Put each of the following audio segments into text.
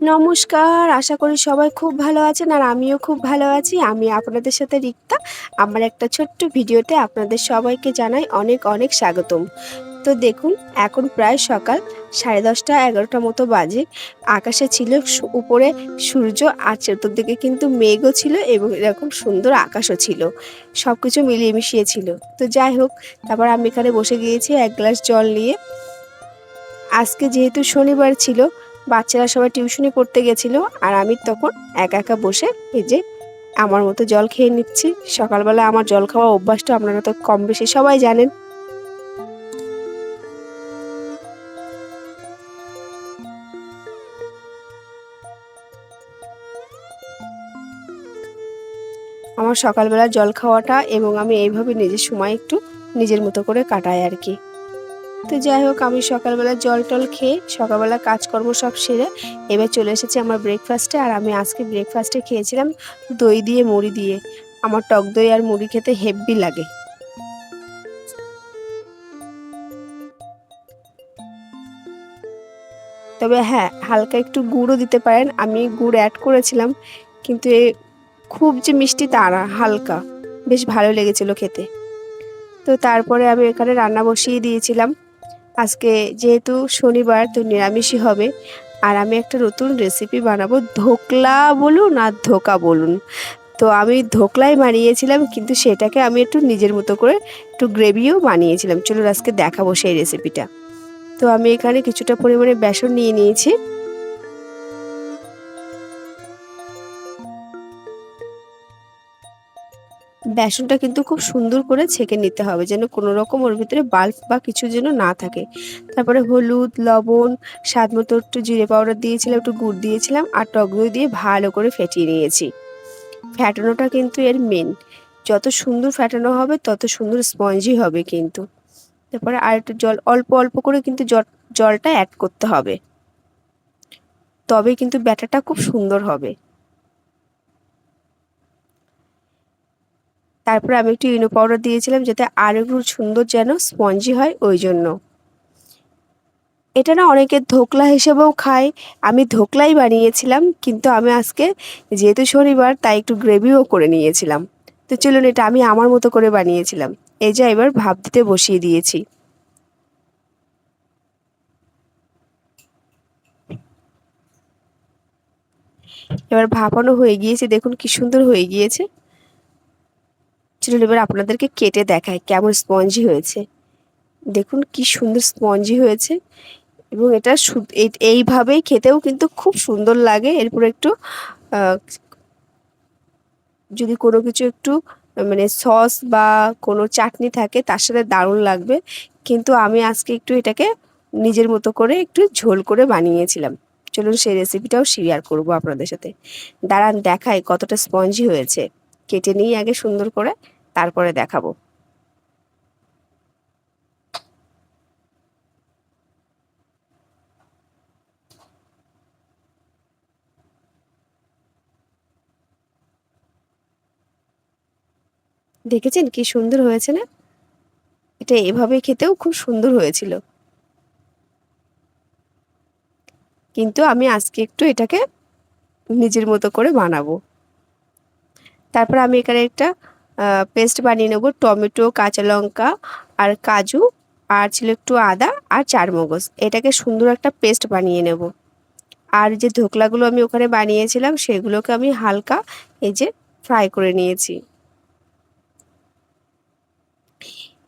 নমস্কার, আশা করি সবাই খুব ভালো আছেন আর আমিও খুব ভালো আছি। আমি আপনাদের সাথে রিক্তা। আমার একটা ছোট্ট ভিডিওতে আপনাদের সবাইকে জানাই অনেক অনেক স্বাগতম। তো দেখুন, এখন প্রায় সকাল সাড়ে দশটা এগারোটা মতো বাজে। আকাশে ছিল উপরে সূর্য, আর চতুর্দিকে কিন্তু মেঘও ছিল এবং এরকম সুন্দর আকাশও ছিল। সব কিছু মিলিয়ে মিশিয়ে ছিল। তো যাই হোক, তারপর আমি এখানে বসে গিয়েছি এক গ্লাস জল নিয়ে। আজকে যেহেতু শনিবার ছিল বাচ্চারা সবাই টিউশনি পড়তে গেছিল আর আমি তখন একা একা বসে এই যে আমার মতো জল খেয়ে নিচ্ছি। সকালবেলা আমার জল খাওয়া অভ্যাসটা আপনারা তো কম বেশি সবাই জানেন। আমার সকালবেলা জল খাওয়াটা এবং আমি এইভাবে নিজের সময় একটু নিজের মতো করে কাটাই আর কি। তো যাই হোক, আমি সকালবেলা জল টল খেয়ে সকালবেলা কাজকর্ম সব সেরে এবার চলে এসেছি আমার ব্রেকফাস্টে আর আমি আজকে ব্রেকফাস্টে খেয়েছিলাম দই দিয়ে মুড়ি দিয়ে। আমার টক দই আর মুড়ি খেতে হেভি লাগে। তবে হ্যাঁ হালকা একটু গুড়ও দিতে পারেন। আমি গুড় অ্যাড করেছিলাম, কিন্তু এ খুব যে মিষ্টি তা না, হালকা। বেশ ভালো লেগেছিল খেতে। তো তারপরে আমি এখানে রান্না বসিয়ে দিয়েছিলাম। আজকে যেহেতু শনিবার, তো নিরামিষই হবে। আর আমি একটা নতুন রেসিপি বানাবো, ধোকলা বলুন আর ধোকা বলুন। তো আমি ধোকলাই বানিয়েছিলাম, কিন্তু সেটাকে আমি একটু নিজের মতো করে একটু গ্রেভিও বানিয়েছিলাম। চলুন আজকে দেখাবো সেই রেসিপিটা তো আমি এখানে কিছুটা পরিমাণে বেসন নিয়ে নিয়েছি। বেসনটা কিন্তু খুব সুন্দর করে ছেঁকে নিতে হবে, যেন কোনো রকম ওর ভিতরে বাল্ব বা কিছু যেন না থাকে। তারপরে হলুদ, লবণ স্বাদ মতো একটু জিরে পাউডার দিয়েছিলাম, একটু গুড় দিয়েছিলাম, আর টক দই দিয়ে ভালো করে ফেটিয়ে নিয়েছি। ফ্যাটানোটা কিন্তু এর মেন যত সুন্দর ফ্যাটানো হবে, তত সুন্দর স্পঞ্জি হবে কিন্তু। তারপরে আর একটু জল, অল্প অল্প করে কিন্তু জলটা অ্যাড করতে হবে। তবে কিন্তু ব্যাটারটা খুব সুন্দর হবে। তারপরে আমি একটু ইনো পাউডার দিয়েছিলাম যাতে আরও সুন্দর যেন স্পঞ্জি হয় ওই জন্য। এটা না অনেকে ধোকলা হিসেবেও খায়। আমি ধোকলাই বানিয়েছিলাম, কিন্তু আমি আজকে যেহেতু শনিবার, তাই একটু গ্রেভিও করে নিয়েছিলাম। তো চলুন এটা আমি আমার মতো করে বানিয়েছিলাম। এই যে এবার ভাপ দিতে বসিয়ে দিয়েছি। এবার ভাপানো হয়ে গিয়েছে, দেখুন কি সুন্দর হয়ে গিয়েছে। চলুন এবার আপনাদেরকে কেটে দেখায় কেমন স্পঞ্জি হয়েছে। দেখুন কি সুন্দর স্পঞ্জি হয়েছে এবং এটা এইভাবেই খেতেও কিন্তু খুব সুন্দর লাগে। এরপর একটু যদি কোনো কিছু একটু মানে সস বা কোনো চাটনি থাকে তার সাথে দারুণ লাগবে। কিন্তু আমি আজকে একটু এটাকে নিজের মতো করে একটু ঝোল করে বানিয়েছিলাম। চলুন সেই রেসিপিটাও শেয়ার করব আপনাদের সাথে। দাঁড়ান, দেখাই কতটা স্পঞ্জি হয়েছে। কেটে নিই আগে সুন্দর করে। তারপরে দেখাবো। দেখেছেন কি সুন্দর হয়েছে না? এটা এভাবে খেতেও খুব সুন্দর হয়েছিল। কিন্তু আমি আজকে একটু এটাকে নিজের মতো করে বানাবো। তারপর আমি এখানে একটা পেস্ট বানিয়ে নেব টমেটো, কাঁচা লঙ্কা আর কাজু আর ছিল একটু আদা আর চারমগজ। এটাকে সুন্দর একটা পেস্ট বানিয়ে নেব। আর যে ধোকলাগুলো আমি ওখানে বানিয়েছিলাম সেগুলোকে আমি হালকা এই যে ফ্রাই করে নিয়েছি।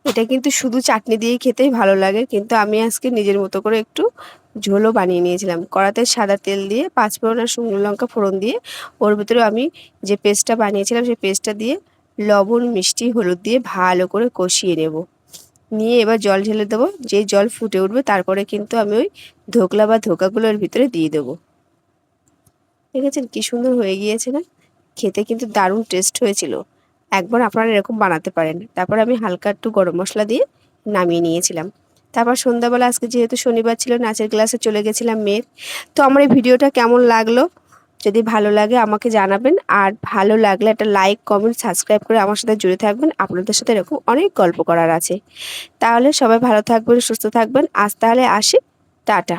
এটা কিন্তু শুধু চাটনি দিয়েই খেতেই ভালো লাগে, কিন্তু আমি আজকে নিজের মতো করে একটু ঝোলও বানিয়ে নিয়েছিলাম। কড়াতে সাদা তেল দিয়ে পাঁচ ফোড়ন আর শুকনো লঙ্কা ফোড়ন দিয়ে ওর ভিতরে আমি যে পেস্টটা বানিয়েছিলাম সেই পেস্টটা দিয়ে লবণ, মিষ্টি, হলুদ দিয়ে ভালো করে কষিয়ে নেব। নিয়ে এবার জল ঢেলে দেবো। যে জল ফুটে উঠবে তারপরে কিন্তু আমি ওই ধোকলা বা ধোকাগুলোর ভিতরে দিয়ে দেবো। দেখেছেন কী সুন্দর হয়ে গিয়েছে না? খেতে কিন্তু দারুণ টেস্ট হয়েছিল। একবার আপনারা এরকম বানাতে পারেন। তারপর আমি হালকা একটু গরম মশলা দিয়ে নামিয়ে নিয়েছিলাম। তারপর সন্ধ্যাবেলা, আজকে যেহেতু শনিবার ছিল, নাচের ক্লাসে চলে গেছিলাম মেয়ের। তো আমার এই ভিডিওটা কেমন লাগল? যদি ভালো লাগে আমাকে জানাবেন। আর ভালো লাগলে একটা লাইক কমেন্ট সাবস্ক্রাইব করে আমার সাথে জুড়ে থাকবেন। আপনাদের সাথে এরকম অনেক গল্প করার আছে। তাহলে সবাই ভালো থাকবেন, সুস্থ থাকবেন। আজ তাহলে আসি। টাটা।